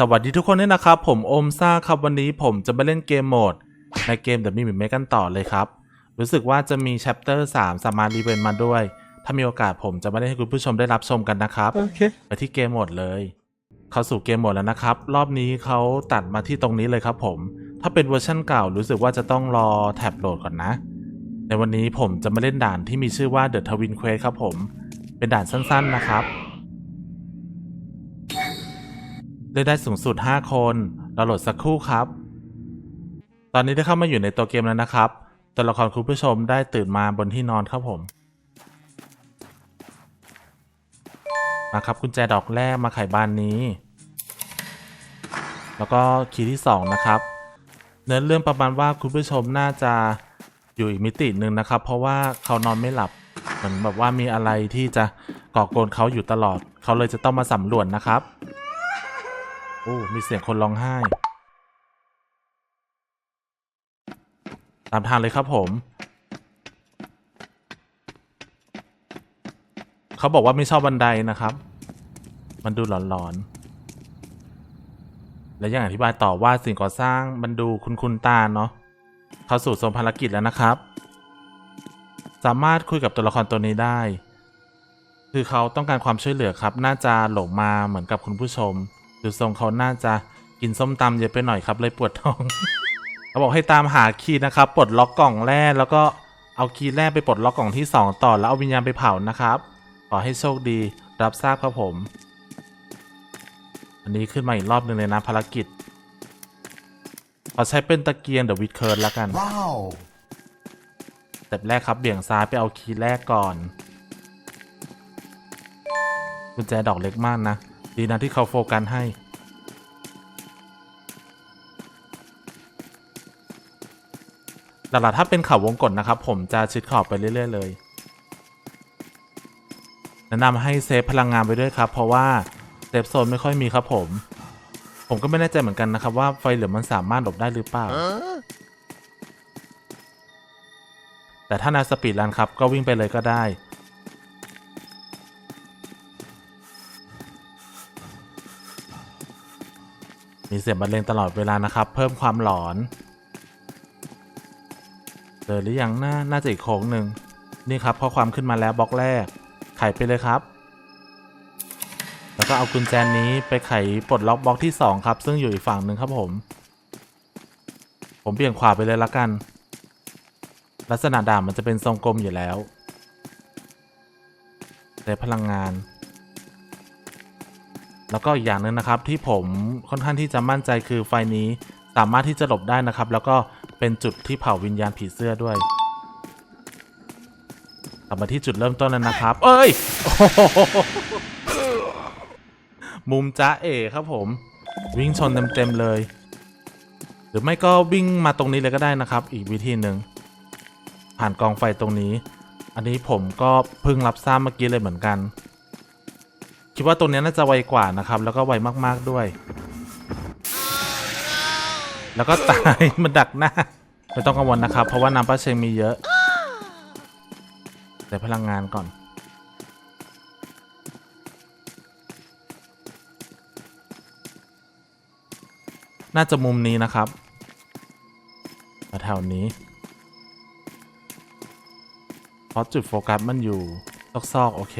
สวัสดีทุกคนด้วยนะครับ ผมโอมซ่าครับวันนี้ผมจะมาเล่นเกมโหมด ในเกม The m i m i m a กันต่อเลยครับ รู้สึกว่าจะมี Chapter 3สามารถรีเวนมาด้วย ถ้ามีโอกาสผมจะมาเล่นให้คุณผู้ชมได้รับชมกันนะครับ โอเค ไปที่เกมโหมดเลย เข้าสู่เกมโหมดแล้วนะครับ รอบนี้เขาตัดมาที่ตรงนี้เลยครับผม ถ้าเป็นเวอร์ชั่นเก่ารู้สึกว่าจะต้องรอแท็บโหลดก่อนนะ ในวันนี้ผมจะมาเล่นด่านที่มีชื่อว่า The Twin Quest ครับผม เป็นด่านสั้นๆนะครับ เล่นได้สูงสุด 5 คนเราโหลดสักครู่ครับ ตอนนี้ได้เข้ามาอยู่ในตัวเกมแล้วนะครับ ตัวละครคุณผู้ชมได้ตื่นมาบนที่นอนครับผม มาครับกุญแจดอกแรกมาไขบ้านนี้ แล้วก็คีย์ที่ 2 นะครับเนื้อเรื่องประมาณว่าคุณผู้ชมน่าจะอยู่อีกมิติหนึ่งนะครับ เพราะว่าเขานอนไม่หลับเหมือนแบบว่ามีอะไรที่จะก่อกวนเขาอยู่ตลอด เขาเลยจะต้องมาสำรวจนะครับ อ้มีเสียงคนร้องไห้ ตามทางเลยครับผม เขาบอกว่าไม่ชอบบันไดนะครับ มันดูหลอนๆ และยังอธิบายต่อว่าสิ่งก่อสร้างมันดูคุ้นๆตาเนาะเข้าสู่โซนภารกิจแล้วนะครับ สามารถคุยกับตัวละครตัวนี้ได้ คือเขาต้องการความช่วยเหลือครับ น่าจะหลงมาเหมือนกับคุณผู้ชม ดูทรงเขาน่าจะกินส้มตำเยอะไปหน่อยครับ เลยปวดท้อง เขาบอกให้ตามหาคีย์นะครับปลดล็อกกล่องแรกแล้วก็เอาคีย์แรกไปปลดล็อกกล่องที่ 2 ต่อแล้วเอาวิญญาณไปเผานะครับ ขอให้โชคดีรับทราบครับผม อันนี้ขึ้นมาอีกรอบหนึ่งเลยนะภารกิจขอใช้เป็นตะเกียงเดอะวิดเคิร์ดแล้วกัน Wow. สเต็ปแรกครับเบี่ยงซ้ายไปเอาคีย์แรกก่อนกุญแจดอกเล็กมากนะ ดีนะที่เขาโฟกัสให้ หลักๆถ้าเป็นเขาวงกดนะครับ ผมจะชิดขอบไปเรื่อย ๆ เลย แนะนำให้เซฟพลังงานไปด้วยครับ เพราะว่าเซฟโซนไม่ค่อยมีครับผม ผมก็ไม่แน่ใจเหมือนกันนะครับ ว่าไฟเหลืองมันสามารถหลบได้หรือเปล่า แต่ถ้านาสปีดรันครับ ก็วิ่งไปเลยก็ได้ มีเสียงบรรเลงตลอดเวลานะครับ เพิ่มความหลอนเจอหรือยังน่าน่าจะอีกโค้งหนึ่งนี่ครับข้อความขึ้นมาแล้วบล็อกแรก ไขไปเลยครับ แล้วก็เอากุญแจนี้ไปไขปลดล็อกบล็อกที่ 2 ครับ ซึ่งอยู่อีกฝั่งหนึ่งครับผม ผมเบี่ยงขวาไปเลยละกัน ลักษณะด่านมันจะเป็นทรงกลมอยู่แล้วใช้พลังงาน แล้วก็อีกอย่างหนึ่งนะครับที่ผมค่อนข้างที่จะมั่นใจคือไฟนี้สามารถที่จะหลบได้นะครับ แล้วก็เป็นจุดที่เผาวิญญาณผีเสื้อด้วยกลับมาที่จุดเริ่มต้นแล้วนะครับ เอ้ยมุมจ้าเอ๋ครับผม วิ่งชนเต็มๆเลย หรือไม่ก็วิ่งมาตรงนี้เลยก็ได้นะครับ อีกวิธีหนึ่งผ่านกองไฟตรงนี้ อันนี้ผมก็เพิ่งรับทราบเมื่อกี้เลยเหมือนกัน คิดว่าตรงนี้น่าจะไวกว่านะครับ แล้วก็ไวมากๆด้วย แล้วก็ตายมันดักหน้าไม่ต้องกังวลนะครับ เพราะว่าน้ำป้าเชงมีเยอะแต่พลังงานก่อน น่าจะมุมนี้นะครับมาแถวนี้เพราะจุดโฟกัสมันอยู่ซอกๆโอเค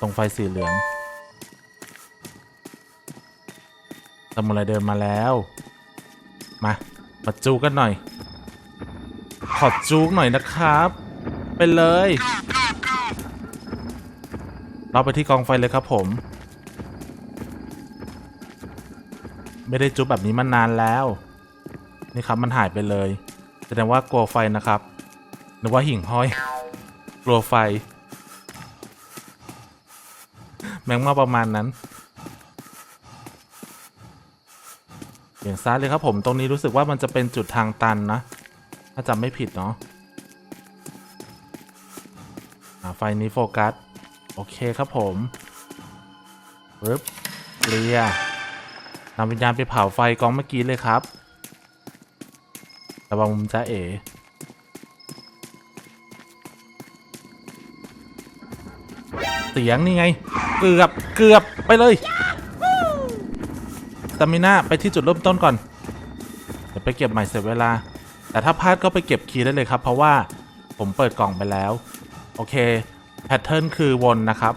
ตรงไฟสีเหลืองส มุไรเดินมาแล้ว มามาจูกันหน่อย ขอจูกหน่อยนะครับ ไปเลย เราไปที่กองไฟเลยครับผม ไม่ได้จุบแบบนี้มานานแล้ว นี่ครับมันหายไปเลย แสดงว่ากลัวไฟนะครับนึกว่าหิ่งห้อย กลัวไฟ แมงมาประมาณนั้น เบี่ยงซ้ายเลยครับผมตรงนี้รู้สึกว่ามันจะเป็นจุดทางตันนะ ถ้าจำไม่ผิดเนาะอ่าไฟนี้โฟกัส โอเคครับผมปึ๊บเคลียนำวิญญาณไปเผาไฟกองเมื่อกี้เลยครับระวังมุมจ้าเอ๋เสียงนี่ไง เกือบเกือบไปเลย ตามิน่าไปที่จุดเริ่มต้นก่อน เดี๋ยวไปเก็บใหม่เสร็จเวลา แต่ถ้าพลาดก็ไปเก็บคีย์ได้เลยครับ เพราะว่าผมเปิดกล่องไปแล้ว โอเค แพทเทิร์นคือวนนะครับ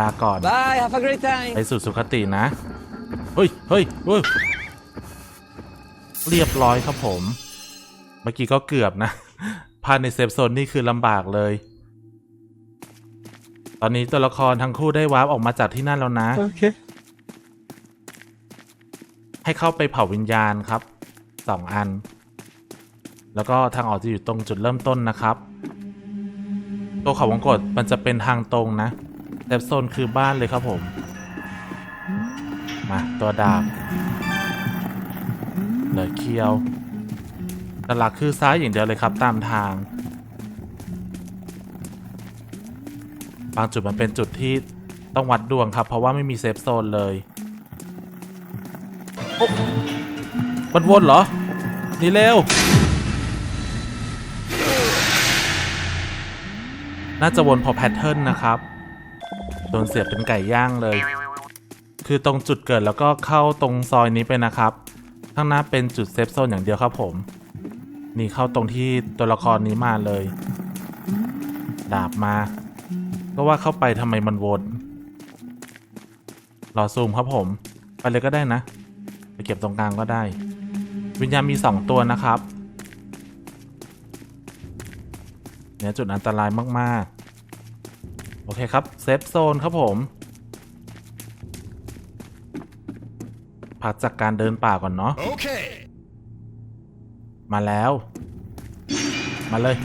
ลาก่อน Bye, have a great time. ไปสู่สุคตินะ เฮ้ย เฮ้ยเฮ้ย เรียบร้อยครับผม เมื่อกี้ก็เกือบนะพลาดในเซฟโซนนี่คือลำบากเลย ตอนนี้ตัวละครทั้งคู่ได้วาร์ปออกมาจากที่นั่นแล้วนะ Okay. ให้เข้าไปเผาวิญญาณครับสองอัน แล้วก็ทางออกจะอยู่ตรงจุดเริ่มต้นนะครับ ตัวเขาวงกดมันจะเป็นทางตรงนะเซฟโซนคือบ้านเลยครับผม มาตัวดาบเหลือเคียวแต่หลักคือซ้ายอย่างเดียวเลยครับตามทาง บางจุดมันเป็นจุดที่ต้องวัดดวงครับ เพราะว่าไม่มีเซฟโซนเลยมันวนเหรอ นี่เร็ว น่าจะวนพอแพทเทิร์นนะครับ โดนเสียบเป็นไก่ย่างเลย คือตรงจุดเกิดแล้วก็เข้าตรงซอยนี้ไปนะครับ ข้างหน้าเป็นจุดเซฟโซนอย่างเดียวครับผม นี่เข้าตรงที่ตัวละครนี้มาเลย ดาบมา ก็ว่าเข้าไปทำไมมันวนรอซูมครับผม ไปเลยก็ได้นะ ไปเก็บตรงกลางก็ได้ วิญญาณมี 2 ตัวนะครับ เนี่ยจุดอันตรายมาก ๆ โอเคครับ เซฟโซนครับผมพักจากการเดินป่าก่อนเนาะ Okay. มาแล้ว มาเลย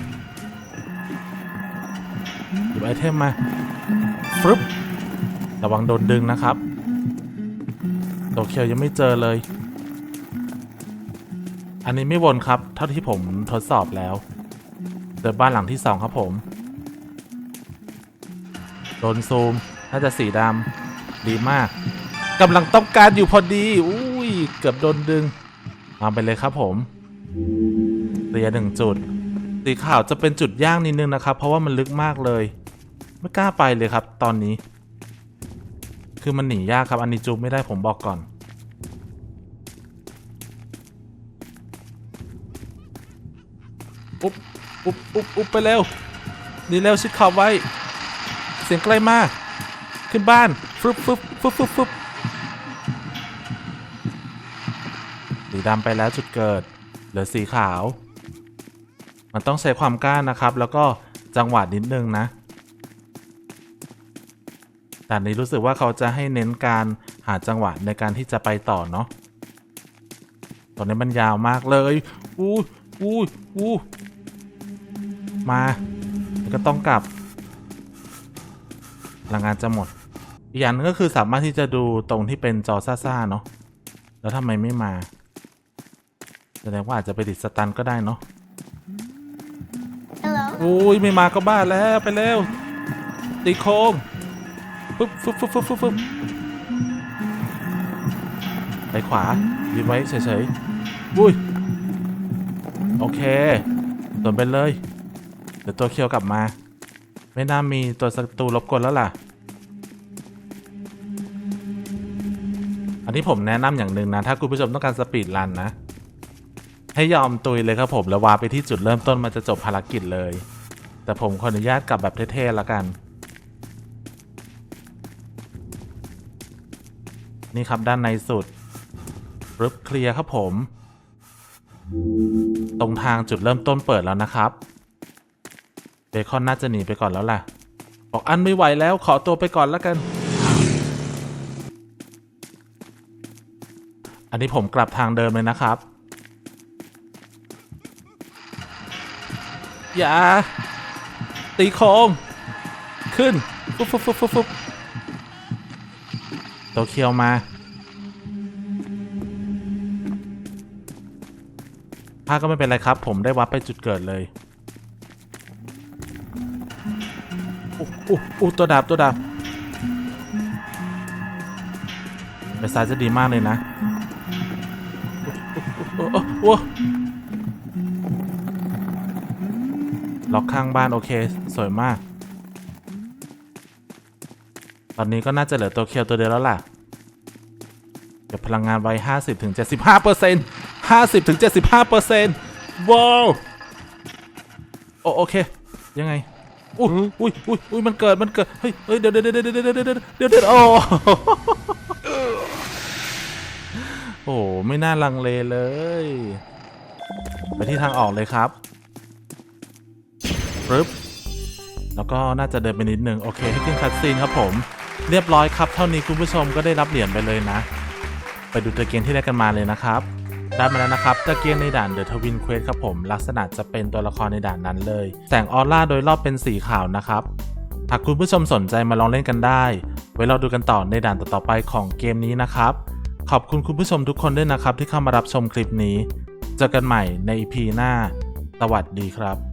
หยิบไอเทมมาฟึบระวังโดนดึงนะครับโตเคียวยังไม่เจอเลย อันนี้ไม่วนครับ เท่าที่ผมทดสอบแล้วเจอบ้านหลังที่สองครับผม โดนซูม น่าจะสีดำดีมากกำลังต้องการอยู่พอดี อุ้ย เกือบโดนดึงเอาไปเลยครับผมเรียหนึ่งจุด สีขาวจะเป็นจุดย่างนิดนึงนะครับ เพราะว่ามันลึกมากเลย ไม่กล้าไปเลยครับ ตอนนี้ คือมันหนียากครับ อันนี้จูบไม่ได้ผมบอกก่อนอุ๊บอุ๊บอุ๊บอุ๊บไปเร็วนี่เร็วชิดขอบไว้ เสียงใกล้มาก ขึ้นบ้านฟึบฟึบฟึบฟึบฟึบสีดำไปแล้วจุดเกิด เหลือสีขาว มันต้องใช้ความกล้านะครับ แล้วก็จังหวะนิดนึงนะแต่นี้รู้สึกว่าเขาจะให้เน้นการหาจังหวะในการที่จะไปต่อเนาะตอนนี้มันยาวมากเลยอู้อู้อู้มาก็ต้องกลับพลังงานจะหมด อีกอย่างนึงก็คือสามารถที่จะดูตรงที่เป็นจอซ่าๆเนาะแล้วทำไมไม่มา แสดงว่าอาจจะไปติดสตันก็ได้เนาะ อุ้ยไม่มาก็บ้าแล้วไปเร็วตีโค้งปุ๊บฟึบฟึบฟึบฟึบฟึบไปขวายืนไว้เฉยๆอุ้ยโอเคโดนไปเลย เดี๋ยวตัวเคียวกลับมา ไม่น่ามีตัวศัตรูรบกวนแล้วล่ะ อันนี้ผมแนะนำอย่างหนึ่งนะ ถ้าคุณผู้ชมต้องการสปีดรันนะ ให้ยอมตุยเลยครับผม แล้ววาไปที่จุดเริ่มต้นมันจะจบภารกิจเลย แต่ผมขออนุญาตกลับแบบเท่ๆแล้วกัน นี่ครับด้านในสุดรึบเคลียร์ครับผม ตรงทางจุดเริ่มต้นเปิดแล้วนะครับ เบคอนน่าจะหนีไปก่อนแล้วล่ะ บอกอันไม่ไหวแล้วขอตัวไปก่อนแล้วกัน อันนี้ผมกลับทางเดิมเลยนะครับ อย่า ตีโค้งขึ้นฟุบฟุบฟุบฟุบฟุบโตเคียวมาพลาก็ไม่เป็นไรครับ ผมได้วับไปจุดเกิดเลยอู้อู้อู้ตัวดาบตัวดาบไปซ้ายจะดีมากเลยนะโอ้โอ้ ล็อกข้างบ้านโอเค สวยมาก ตอนนี้ก็น่าจะเหลือตัวเคียวตัวเดียวแล้วล่ะ เก็บพลังงานไว้50ถึง75เปอร์เซ็นต์50ถึง75เปอร์เซ็นต์ว้าวโอโอเค ยังไงอุ้ยอุ้ยอุ้ยอุ้ยมันเกิดมันเกิดเฮ้ยเฮ้ยเดี๋ยวเดี๋ยวเดี๋ยวเดี๋ยวเดี๋ยวเดี๋ยวเดี๋ยวเดี๋ยวโอ้โอ้ไม่น่าลังเลเลย ไปที่ทางออกเลยครับ ปึ๊บแล้วก็น่าจะเดินไปนิดนึงโอเคให้ขึ้นคัดซีนครับผม เรียบร้อยครับ เท่านี้คุณผู้ชมก็ได้รับเหรียญไปเลยนะ ไปดูตะเกียงที่ได้กันมาเลยนะครับได้มาแล้วนะครับตะเกียงในด่านเดอะทวินเควสครับผม ลักษณะจะเป็นตัวละครในด่านนั้นเลย แสงออร่าโดยรอบเป็นสีขาวนะครับหากคุณผู้ชมสนใจมาลองเล่นกันได้ ไว้เราดูกันต่อในด่านต่อๆไปของเกมนี้นะครับ ขอบคุณคุณผู้ชมทุกคนด้วยนะครับที่เข้ามารับชมคลิปนี้ เจอกันใหม่ใน EP หน้า สวัสดีครับ